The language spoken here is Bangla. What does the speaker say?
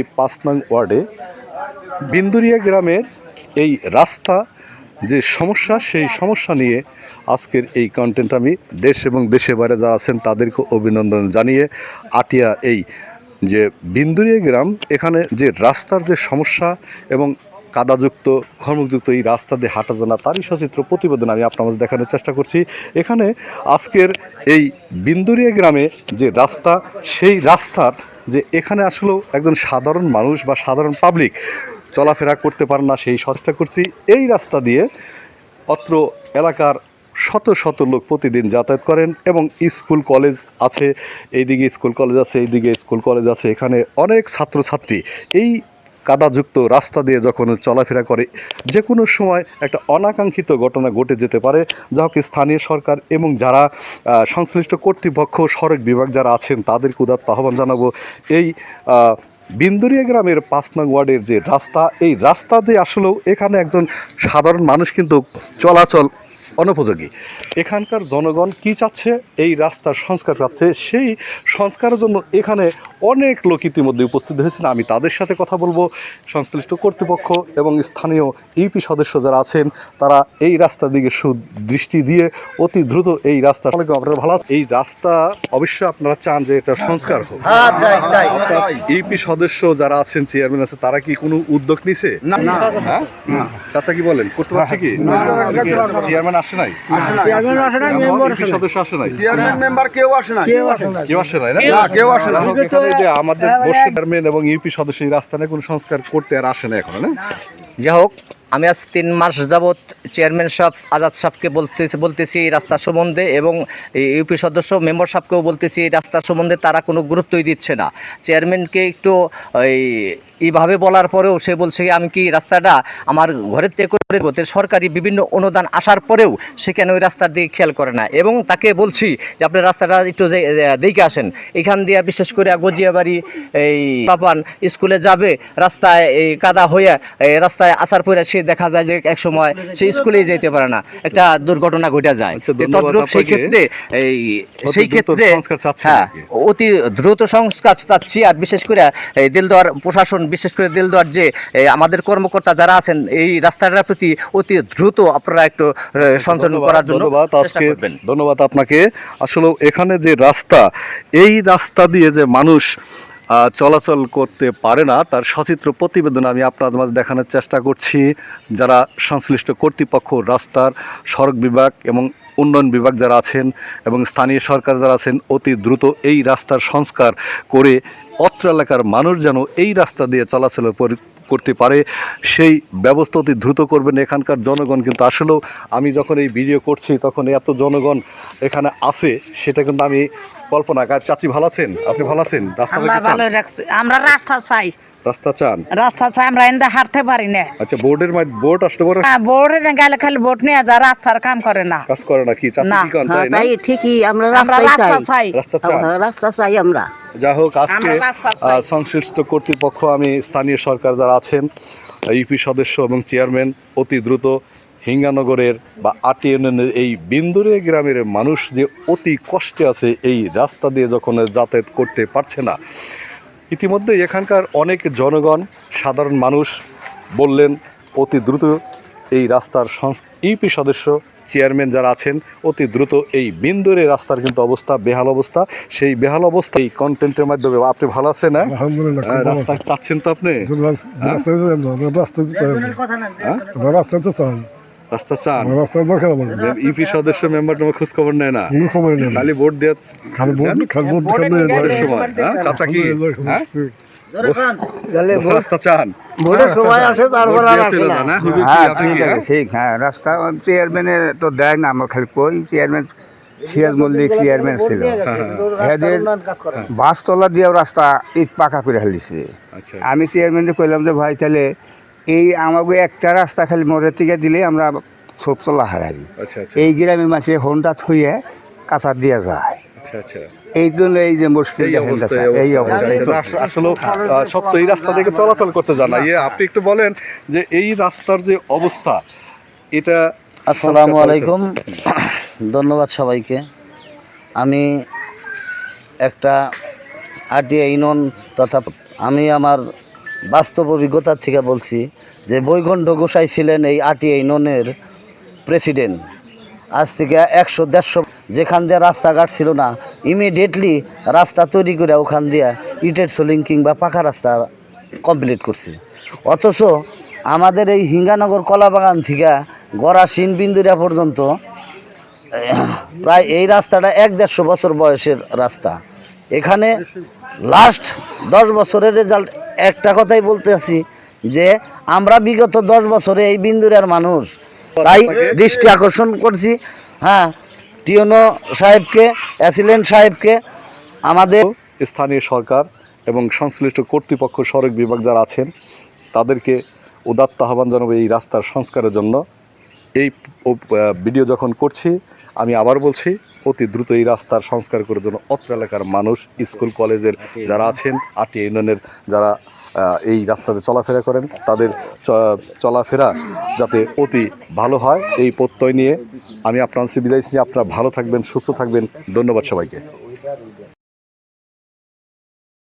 এই পাঁচ নং ওয়ার্ডে বিন্দুরিয়া গ্রামের এই রাস্তা, যে সমস্যা, সেই সমস্যা নিয়ে আজকের এই কন্টেন্ট আমি দেশ এবং দেশে বাইরে যারা আছেন তাদেরকে অভিনন্দন জানিয়ে আটিয়া এই যে বিন্দুরিয়া গ্রাম, এখানে যে রাস্তার যে সমস্যা এবং কাদাযুক্ত খর্মযুক্ত এই রাস্তা দিয়ে হাঁটা জানা তারই সচিত্র প্রতিবেদন আমি আপনার মাঝে দেখানোর চেষ্টা করছি। এখানে আজকের এই বিন্দুরিয়া গ্রামে যে রাস্তা, সেই রাস্তার যে এখানে আসলেও একজন সাধারণ মানুষ বা সাধারণ পাবলিক চলাফেরা করতে পারে না সেই সচেষ্টা করছি। এই রাস্তা দিয়ে অত্র এলাকার শত শত লোক প্রতিদিন যাতায়াত করেন এবং স্কুল কলেজ আছে, এইদিকে স্কুল কলেজ আছে, এইদিকে স্কুল কলেজ আছে। এখানে অনেক ছাত্রছাত্রী। এই কাদাযুক্ত রাস্তা দিয়ে যখন চলাফেরা করে যে কোনো সময় একটা অনাকাঙ্ক্ষিত ঘটনা ঘটে যেতে পারে, যা হোক স্থানীয় সরকার এবং যারা সংশ্লিষ্ট কর্তৃপক্ষ, সড়ক বিভাগ যারা আছেন তাদের উদাত্ত আহ্বান জানাব। এই বিন্দুরিয়া গ্রামের পাঁচ নং ওয়ার্ডের যে রাস্তা, এই রাস্তা দিয়ে আসলেও এখানে একজন সাধারণ মানুষ কিন্তু চলাচল অনুপযোগী। এখানকার জনগণ কি চাচ্ছে? এই রাস্তার সংস্কার চাচ্ছে। সেই সংস্কারের জন্য এখানে অনেক লোক ইতিমধ্যে উপস্থিত হয়েছেন। আমি তাদের সাথে কথা বলব। সংশ্লিষ্ট কর্তৃপক্ষ এবং স্থানীয় ইউপি সদস্য যারা আছেন তারা এই রাস্তার দিকে সুদৃষ্টি দিয়ে অতি দ্রুত এই রাস্তা আপনারা ভালো? এই রাস্তা অবশ্যই আপনারা চান যে এটা সংস্কার হোক। হ্যাঁ ইউপি সদস্য যারা আছেন চেয়ারম্যান আছে তারা কি কোনো উদ্যোগ নিছে? না না। হ্যাঁ? চাচা কি বলেন? করতে পারছে কি? চেয়ারম্যান আসে নাই? ইউপি সদস্য আসে নাই? চেয়ারম্যান মেম্বার কেউ আসে নাই? কেউ আসে নাই। না? কেউ আসে না আমাদের বসে চেয়ারম্যান এবং ইউপি সদস্য এই রাস্তা নিয়ে কোনো সংস্কার করতে আর আসে না এখন না যাই হোক আমি আজ তিন মাস যাবৎ চেয়ারম্যান সাহেব, আজাদ সাহেবকে বলতে বলতেছি এই রাস্তার সম্বন্ধে এবং ইউপি সদস্য মেম্বার সাহেবকেও বলতেছি এই রাস্তার সম্বন্ধে তারা কোনো গুরুত্বই দিচ্ছে না। চেয়ারম্যানকে একটু এই, এইভাবে বলার পরেও সে বলছে আমি কি রাস্তাটা আমার ঘরের থেকে করে দেবো? সরকারি বিভিন্ন অনুদান আসার পরেও সে কেন ওই রাস্তার দিকে খেয়াল করে না? এবং তাকে বলছি যে আপনি রাস্তাটা একটু দেখে আসেন। এখান দিয়ে বিশেষ করে গজিয়াবাড়ি এই পাপান স্কুলে যাবে, রাস্তায় এই কাদা হয়ে, এই রাস্তায় আসার পরে সে দেখা যায় যে এক সময় সে স্কুলেই যেতে পারে না। একটা দুর্ঘটনা ঘটে যায়। আচ্ছা, তদ্রূপ সেই ক্ষেত্রে এই সেই ক্ষেত্রে হ্যাঁ অতি দ্রুত সংস্কার চাচ্ছি। আর বিশেষ করে এই দিলদুয়ার প্রশাসন বিশেষ করে দিলদুয়ার যে আমাদের কর্মকর্তা যারা আছেন এই রাস্তাটার প্রতি অতি দ্রুত আপনারা একটু সঞ্চালন করার জন্য ধন্যবাদ আপনাকে। আসলে এখানে যে রাস্তা এই রাস্তা দিয়ে যে মানুষ চলাচল করতে পারে না। তার সচিত্র প্রতিবেদন আমি আপনার মাঝে দেখানোর চেষ্টা করছি। যারা সংশ্লিষ্ট কর্তৃপক্ষ, রাস্তার, সড়ক বিভাগ এবং উন্নয়ন বিভাগ যারা আছেন এবং স্থানীয় সরকার যারা আছেন, অতি দ্রুত এই রাস্তার সংস্কার করে অত্র এলাকার মানুষ যেন এই রাস্তা দিয়ে চলাচলের করতে পারে সেই ব্যবস্থা অতি দ্রুত করবেন এখানকার জনগণ। কিন্তু আসলেও আমি যখন এই ভিডিও করছি তখন এত জনগণ এখানে আছে সেটা কিন্তু আমি কল্পনা চাচি ভালো আছেন? আপনি ভালো আছেন? রাস্তা আমরা রাস্তা চাই। রাস্তা চান? রাস্তা চাই আমরা এনদা হারতে পারি না। আচ্ছা বোর্ডের বোর্ড আসতে পারে? হ্যাঁ বোর্ডে গেলে খালি ভোট নিয়ে যা রাস্তার কাম করে না। কাজ করে না কি? চাচি না, কি করেন হ্যাঁ তাই না? তাই ঠিকই আমরা রাস্তা চাই। চাই। রাস্তা হ্যাঁ, রাস্তা চাই আমরা। যা হোক আজকে চাই। সংশ্লিষ্ট কর্তৃপক্ষ আমি স্থানীয় সরকার যারা আছেন ইউপি সদস্য এবং চেয়ারম্যান অতি দ্রুত হিঙ্গানগরের বা আটি ইউনিয়নের এই বিন্দুরে গ্রামের মানুষ যে অতি কষ্টে আছে এই রাস্তা দিয়ে যখন যাতায়াত করতে পারছে না ইতিমধ্যে এখানকার অনেক জনগণ সাধারণ মানুষ বললেন অতি দ্রুত এই রাস্তার ইউপি সদস্য চেয়ারম্যান যারা আছেন অতি দ্রুত এই বিন্দুরে রাস্তার কিন্তু অবস্থা বেহাল অবস্থা। সেই বেহাল অবস্থা এই কন্টেন্টের মাধ্যমে আপনি ভালো আছেন না হ্যাঁ, রাস্তা চাচ্ছেন তো আপনি? রাস- রাস্তায় রাস্তা চান? আমরা। রাস্তায় দরকার আমাদের। ইউপি সদস্য মেম্বার তোমার খোঁজ খবর নেয় না। কোনো খবরই নেই। খালি ভোট দিয়ে খালি ভোট- খালি ভোট খালি সময় হ্যাঁ? চাচা কি? হ্যাঁ? গেলে রাস্তা চান। ভোটের সময় আসে তারপর আর আসে দিয়ে না। হ্যাঁ? হ্যাঁ ঠিক আছে হ্যাঁ? ঠিক হ্যাঁ রাস্তা চেয়ারম্যানের তো দেয় না আমরা খালি কই চেয়ারম্যান সিরাজ মল্লিক চেয়ারম্যান ছিল। এদের বাসতলা দিয়েও রাস্তা ইট পাকা করে ফেলিছে। আচ্ছা। আমি চেয়ারম্যানকে কইলাম যে ভাই তাহলে এই আমাকে একটা রাস্তা খালি মোড়ের থেকে দিলে আমরা সব চলা হারাবি আচ্ছা আচ্ছা। এই গ্রামে মাসে হোন্ডা থুয়ে কাঁচা দিয়ে যায়। আচ্ছা আচ্ছা। এই জন্য এই যে মুশকিল এই আসলে সব তো এই রাস্তা থেকে চলাচল করতে জানা ইয়ে আপনি একটু বলেন যে এই রাস্তার যে অবস্থা এটা আসসালামু আলাইকুম। ধন্যবাদ সবাইকে। আমি একটা আরটিআই ইউনিয়ন তথা আমি আমার বাস্তব অভিজ্ঞতার থেকে বলছি যে বৈকুণ্ঠ গোসাই ছিলেন এই আটিআই ননের প্রেসিডেন্ট। আজ থেকে একশো দেড়শো যেখান দিয়ে রাস্তাঘাট ছিল না, ইমিডিয়েটলি রাস্তা তৈরি করে ওখান দিয়ে ইটের সোলিং কিংবা পাকা রাস্তা কমপ্লিট করছে। অথচ আমাদের এই হিঙ্গানগর কলাবাগান থেকে গড়াশিন বিন্দুরা পর্যন্ত, প্রায় এই রাস্তাটা এক দেড়শো বছর বয়সের রাস্তা। এখানে লাস্ট দশ বছরের রেজাল্ট একটা কথাই বলতে আছি যে আমরা বিগত দশ বছরে এই বিন্দুরার মানুষ। তাই দৃষ্টি আকর্ষণ করছি। হ্যাঁ টিওনো সাহেবকে, অ্যাসিলেন্ট সাহেবকে, আমাদের স্থানীয় সরকার এবং সংশ্লিষ্ট কর্তৃপক্ষ, সড়ক বিভাগ যারা আছেন, তাদেরকে উদাত্ত আহ্বান জানাব এই রাস্তার সংস্কারের জন্য। এই ভিডিও যখন করছি, আমি আবার বলছি অতি দ্রুত এই রাস্তার সংস্কার করার জন্য অত্র এলাকার মানুষ, স্কুল, কলেজের যারা আছেন, আটি ইউনিয়নের যারা এই রাস্তাতে চলাফেরা করেন, তাদের চলাফেরা যাতে অতি ভালো হয়, এই প্রত্যয় নিয়ে আমি আপনার বিদায় আপনারা ভালো থাকবেন, সুস্থ থাকবেন। ধন্যবাদ সবাইকে।